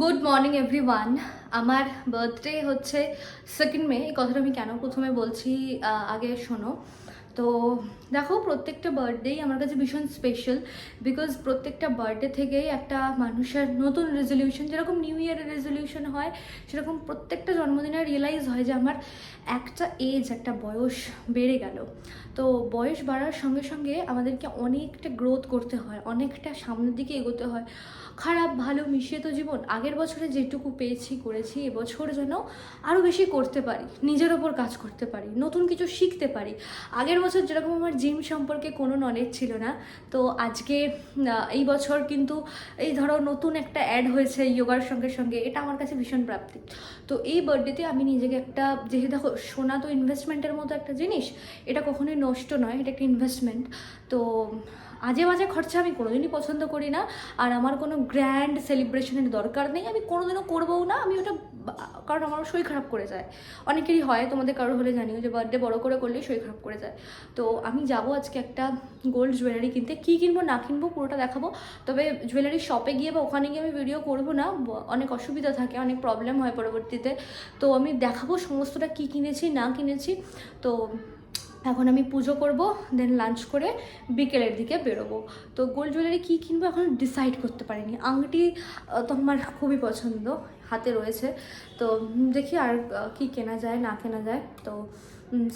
Good morning everyone আমার birthday হচ্ছে second May এই কথাটা আমি কেন প্রথমে বলছি আগে শোনো। তো দেখো, প্রত্যেকটা বার্থডেই আমার কাছে ভীষণ স্পেশাল বিকজ প্রত্যেকটা বার্থডে থেকেই একটা মানুষের নতুন রেজলিউশন যেরকম নিউ ইয়ারের রেজলিউশন হয়, সেরকম প্রত্যেকটা জন্মদিনে রিয়েলাইজ হয় যে আমার একটা এজ একটা বয়স বেড়ে গেল। তো বয়স বাড়ার সঙ্গে সঙ্গে আমাদেরকে অনেকটা গ্রোথ করতে হয়, অনেকটা সামনের দিকে এগোতে হয়। খারাপ, ভালো, মিশিয়ে তো জীবন, আগের বছরে যেটুকু পেয়েছি, করেছি, এবছর যেন আরও বেশি করতে পারি, নিজের ওপর কাজ করতে পারি, নতুন কিছু শিখতে পারি। আগের বছর যেরকম আমার জিম সম্পর্কে কোনো নলেজ ছিল না, তো আজকে এই বছর কিন্তু এই ধরো নতুন একটা অ্যাড হয়েছে যোগার সঙ্গে সঙ্গে, এটা আমার কাছে ভীষণ প্রাপ্তি। তো এই বার্থডেতে আমি নিজেকে একটা, যেহেতু দেখো সোনা তো ইনভেস্টমেন্টের মতো একটা জিনিস, এটা কখনোই নষ্ট নয়, এটা একটা ইনভেস্টমেন্ট তো আজে বাজে খরচা আমি কোনোদিনই পছন্দ করি না, আর আমার কোনো গ্র্যান্ড সেলিব্রেশনের দরকার নেই, আমি কোনোদিনও করবও না, আমি ওটা কারণ আমার শরীর খারাপ করে যায়। অনেকেরই হয়, তোমাদের কারও হলে জানিও যে বার্থডে বড় করে করলেই শরীর খারাপ করে যায়। তো আমি যাব আজকে একটা গোল্ড জুয়েলারি কিনতে। কী কিনবো, না কিনবো পুরোটা দেখাবো। তবে জুয়েলারি শপে গিয়ে বা ওখানে গিয়ে আমি ভিডিও করব না। অনেক অসুবিধা থাকে, অনেক প্রবলেম হয় পরবর্তীতে। তো আমি দেখাবো সমস্তটা কি কিনেছি, না কিনেছি। তো এখন আমি পুজো করব দেন লাঞ্চ করে বিকেলের দিকে বেরোবো। তো গোল্ড জুয়েলারি কী কিনবো, এখন ডিসাইড করতে পারিনি। আংটি তো আমার খুবই পছন্দ। হাতে রয়েছে। তো দেখি আর কি কেনা যায়, না কেনা যায়। তো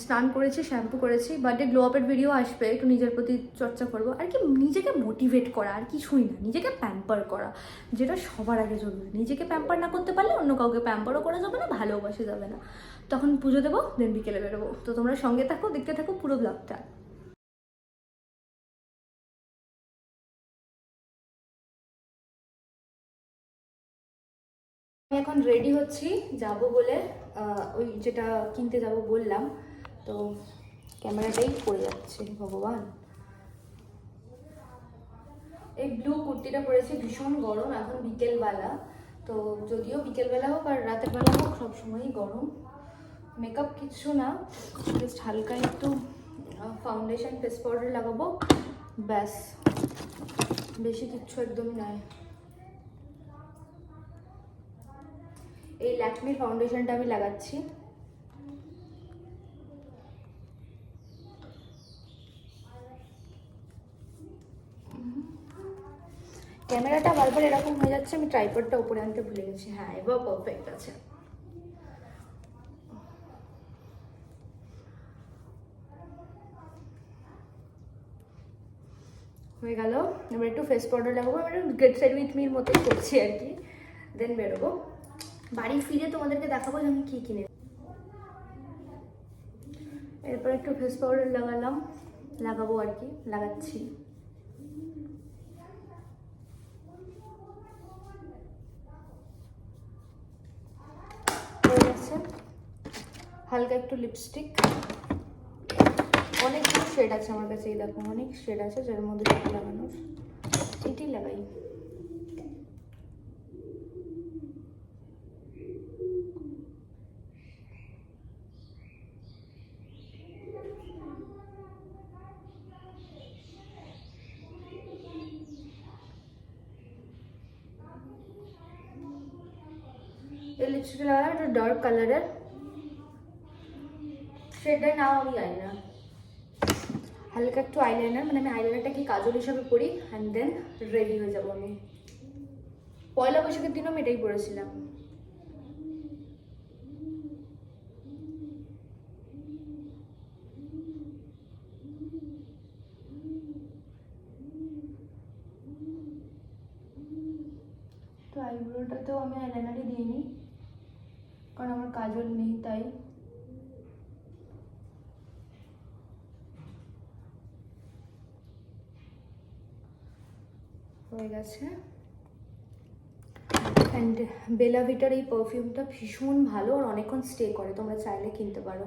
স্নান করেছি, শ্যাম্পু করেছি, বার্থডে গ্লো আপের ভিডিও আসবে, একটু নিজের প্রতি চর্চা করব। আর কি নিজেকে মোটিভেট করা, আর কিছুই না, নিজেকে প্যাম্পার করা, যেটা সবার আগে জরুরি। নিজেকে প্যাম্পার না করতে পারলে অন্য কাউকে প্যাম্পারও করা যাবে না ভালোবাসা যাবে না। তখন পুজো দেবো দেন বিকেলে বেরোবো। তো তোমরা সঙ্গে থাকো, দেখতে থাকো পুরো ব্লগটা এখন রেডি হচ্ছি, যাব বলে ওই যেটা কিনতে যাব বললাম। তো ক্যামেরাটাই পড়ে যাচ্ছে, ভগবান। এই ব্লু কুর্তিটা পরেছি, ভীষণ গরম, এখন বিকেলবেলা। তো যদিও বিকেলবেলা হোক আর রাতের বেলা হোক, সবসময়ই গরম। মেকআপ কিছু না জাস্ট হালকা একটু ফাউন্ডেশন ফেস পাউডার লাগাবো, ব্যাস। বেশি কিচ্ছু একদমই নয়। এই ল্যাকমির ফাউন্ডেশনটা আমি লাগাচ্ছি। ক্যামেরাটা বারবার এরকম হয়ে যাচ্ছে, আমি ট্রাইপডটা উপরে আনতে ভুলে গেছি। হ্যাঁ এবার পারফেক্ট আছে। হয়ে গেল। এবার একটু ফেস পাউডার লাগাবো এবার গেট সেট উইথ মির মতোই করছি আর কি। দেন বেরোবো। বাড়ি ফিরে তোমাদেরকে দেখাবো যে আমি কী কিনে এরপর একটু ফেস পাউডার লাগালাম। লাগাবো আর কি, লাগাচ্ছি। হালকা একটু লিপস্টিক অনেকগুলো শেড আছে আমার কাছে, এই দেখো, অনেক শেড আছে যার মধ্যে লাগানোর। এটি লাগাই। এই লাগাই একটা ডার্ক কালারের শেডের নাম আমি জানি না হালকা একটু আইলাইনার মানে আমি আইলাইনারটা কি কাজল হিসাবে পরি? অ্যান্ড দেন রেডি হয়ে যাব আমি। পয়লা বৈশাখের দিনও আমি এটাই পরেছিলাম। তো আইব্রোটাতেও আমি আইলাইনারই দিইনি কারণ আমার কাজল নেই তাই হয়ে গেছে। অ্যান্ড বেলাভিটার এই পারফিউমটা ভীষণ ভালো আর অনেকক্ষণ স্টে করে, তোমরা চাইলে কিনতে পারো।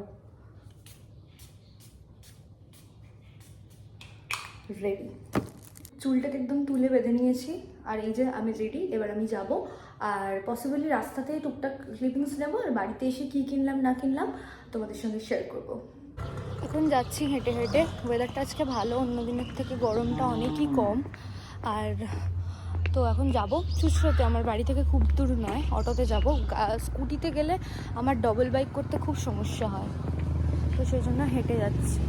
রেডি চুলটাকে একদম তুলে বেঁধে নিয়েছি, আর এই যে আমি রেডি এবার আমি যাব। আর পসিবলি রাস্তাতেই টুকটাক ক্লিপিংস নেব, আর বাড়িতে এসে কী কিনলাম, না কিনলাম, তোমাদের সঙ্গে শেয়ার করব। এখন যাচ্ছি হেঁটে হেঁটে। ওয়েদারটা আজকে ভালো অন্য দিনের থেকে গরমটা অনেকই কম। আর তো এখন যাব। চুচড়োতে আমার বাড়ি থেকে খুব দূর নয়, অটোতে যাব। স্কুটিতে গেলে আমার ডবল বাইক করতে খুব সমস্যা হয়। তো সেই জন্য হেঁটে যাচ্ছি।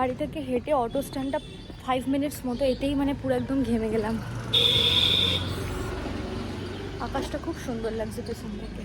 বাড়ি থেকে হেঁটে অটো স্ট্যান্ডটা ফাইভ মিনিটস মতো এতেই মানে পুরো একদম ঘেমে গেলাম। আকাশটা খুব সুন্দর লাগছে পেছন থেকে।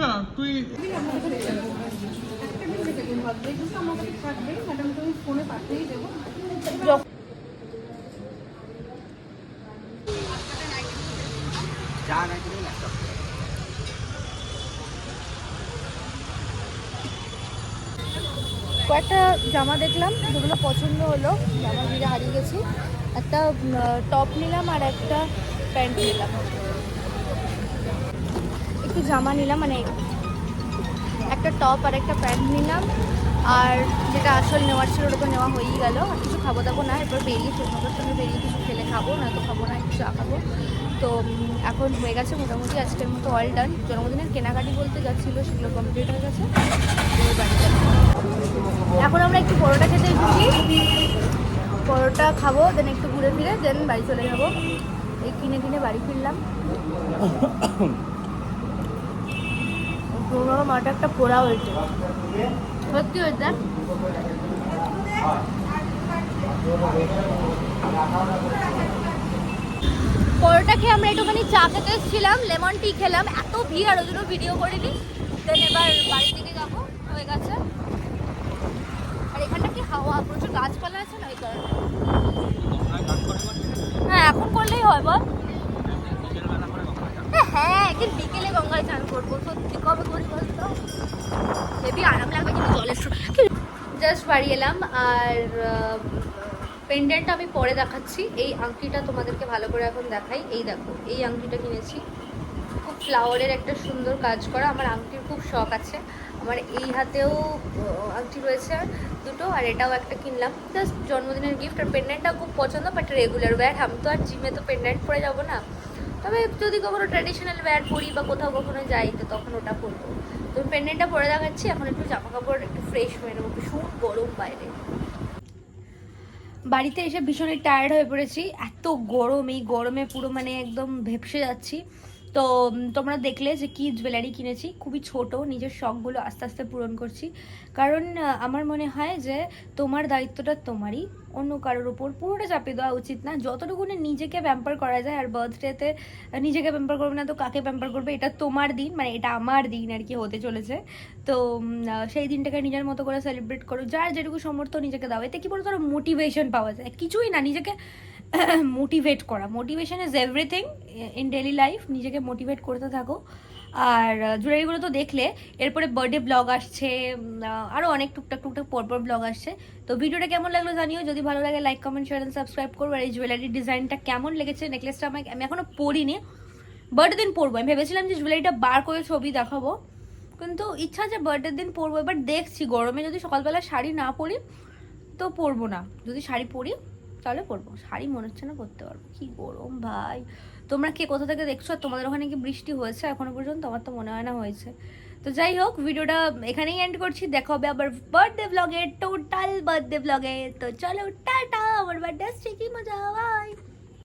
মনীষা তুই কয়েকটা জামা দেখলাম, যেগুলো পছন্দ হলো, জামা ঘিরে হারিয়ে গেছি। একটা টপ নিলাম আর একটা প্যান্ট নিলাম। একটু জামা নিলাম মানে একটা টপ আর একটা প্যান্ট নিলাম। আর যেটা আসল নেওয়ার ছিল ওটা নেওয়া হয়েই গেল। আর কিছু খাব দাবো না, এরপর বেরিয়ে ছোটোর সঙ্গে বেরিয়ে কিছু খেলে খাব, না তো খাব না, একটু চা খাব। তো এখন হয়ে গেছে মোটামুটি আজকের মতো অল ডান জন্মদিনের কেনাকাটি বলতে যাচ্ছিল সেগুলো কমপ্লিট হয়ে গেছে। এখন আমরা একটু পরোটা খেতে ঢুকি পরোটা খাব দেন একটু ঘুরে ফিরে দেন বাড়ি চলে যাব। এই কিনে কিনে বাড়ি ফিরলাম। মাটা একটা পোড়া হয়েছে। সত্যি হয়েছে? পরোটা খেয়ে আমরা একটুখানি চা খেতে এসেছিলাম, লেমন টি খেলাম। এত ভিড়, আর ওই জন্য ভিডিও করিনি। দেন এবার বাড়ির দিকে যাব, হয়ে গেছে। আর এখানটা কি হাওয়া? প্রচুর গাছপালা আছে না ওই কারণে? হ্যাঁ এখন করলেই হয়, বল। হ্যাঁ, একদিন বিকেলে গঙ্গায় চান করব। সত্যি কবে করি বলতো? হেবি আরাম লাগবে জাস্ট বাড়ি এলাম আর পেন্ডেন্ট আমি পরে দেখাচ্ছি। এই আংটিটা তোমাদেরকে ভালো করে এখন দেখাই। এই দেখো এই আংটিটা কিনেছি। খুব ফ্লাওয়ারের একটা সুন্দর কাজ করা। আমার আংটির খুব শখ আছে। আমার এই হাতেও আংটি রয়েছে দুটো আর এটাও একটা কিনলাম। জাস্ট জন্মদিনের গিফট আর পেন্ডেন্টটা খুব পছন্দ বাট রেগুলার ওয়্যার আমি তো আর জিমে তো পেন্ডেন্ট পরে যাব না। তবে যদি কখনো ট্র্যাডিশনাল ওয়্যার পরি বা কোথাও কখনো যাই, তো তখন ওটা পরবো। তো পেন্ডেন্টটা পরে দেখাচ্ছি, এখন একটু জামা কাপড় একটু ফ্রেশ হয়ে নেব ভীষণ গরম বাইরে। বাড়িতে এসে ভীষণই টায়ার্ড হয়ে পড়েছি, এত গরম, এই গরমে পুরো মানে একদম ভেপসে যাচ্ছি। তো তোমরা দেখলে যে কি জুয়েলারি কিনেছি। খুবই ছোট, নিজের শখগুলো আস্তে আস্তে পূরণ করছি। কারণ আমার মনে হয় যে তোমার দায়িত্বটা তোমারই। অন্য কারোর উপর পুরোটা চাপিয়ে দেওয়া উচিত না। যতটুকুনি নিজেকে প্যাম্পার করা যায়, আর বার্থডেতে নিজেকে প্যাম্পার করবে না, তো কাকে প্যাম্পার করবে? এটা তোমার দিন মানে এটা আমার দিন আর কি হতে চলেছে। তো সেই দিনটাকে নিজের মতো করে সেলিব্রেট করো। যার যেটুকু সমর্থ নিজেকে দাও, এতে কি বলতো ধরো মোটিভেশন পাওয়া যায়। কিছুই না, নিজেকে মোটিভেট করা। Motivation is everything in daily life নিজেকে মোটিভেট করতে থাকো। আর জুয়েলারিগুলো তো দেখলে, এরপরে বার্থডে ব্লগ আসছে আরও অনেক টুকটাক টুকটাক, পরপর ব্লগ আসছে। তো ভিডিওটা কেমন লাগল জানিও, যদি ভালো লাগে like comment share and subscribe করব আর এই জুয়েলারির ডিজাইনটা কেমন লেগেছে নেকলেসটা আমাকে আমি এখনও পরিনি বার্থডে দিন পরবো। আমি ভেবেছিলাম যে জুয়েলারিটা বার করে ছবি দেখাবো, কিন্তু ইচ্ছা আছে বার্থডের দিন পরবো। এবার দেখছি, গরমে যদি সকালবেলা শাড়ি না পরি, তো পরবো না। যদি শাড়ি পরি তাহলে পরবো। শাড়ি মনে হচ্ছে না পরতে পারব। কি গরম ভাই। তোমরা কে কোথা থেকে দেখছ? আর তোমাদের ওখানে কি বৃষ্টি হয়েছে এখনও পর্যন্ত? আমার তো মনে হয় না হয়েছে। তো যাই হোক, ভিডিওটা এখানেই এন্ড করছি। দেখা হবে আবার বার্থডে ব্লগে টোটাল বার্থডে ব্লগে তো চলো, টাটা। আমার বার্থডে মজা। বাই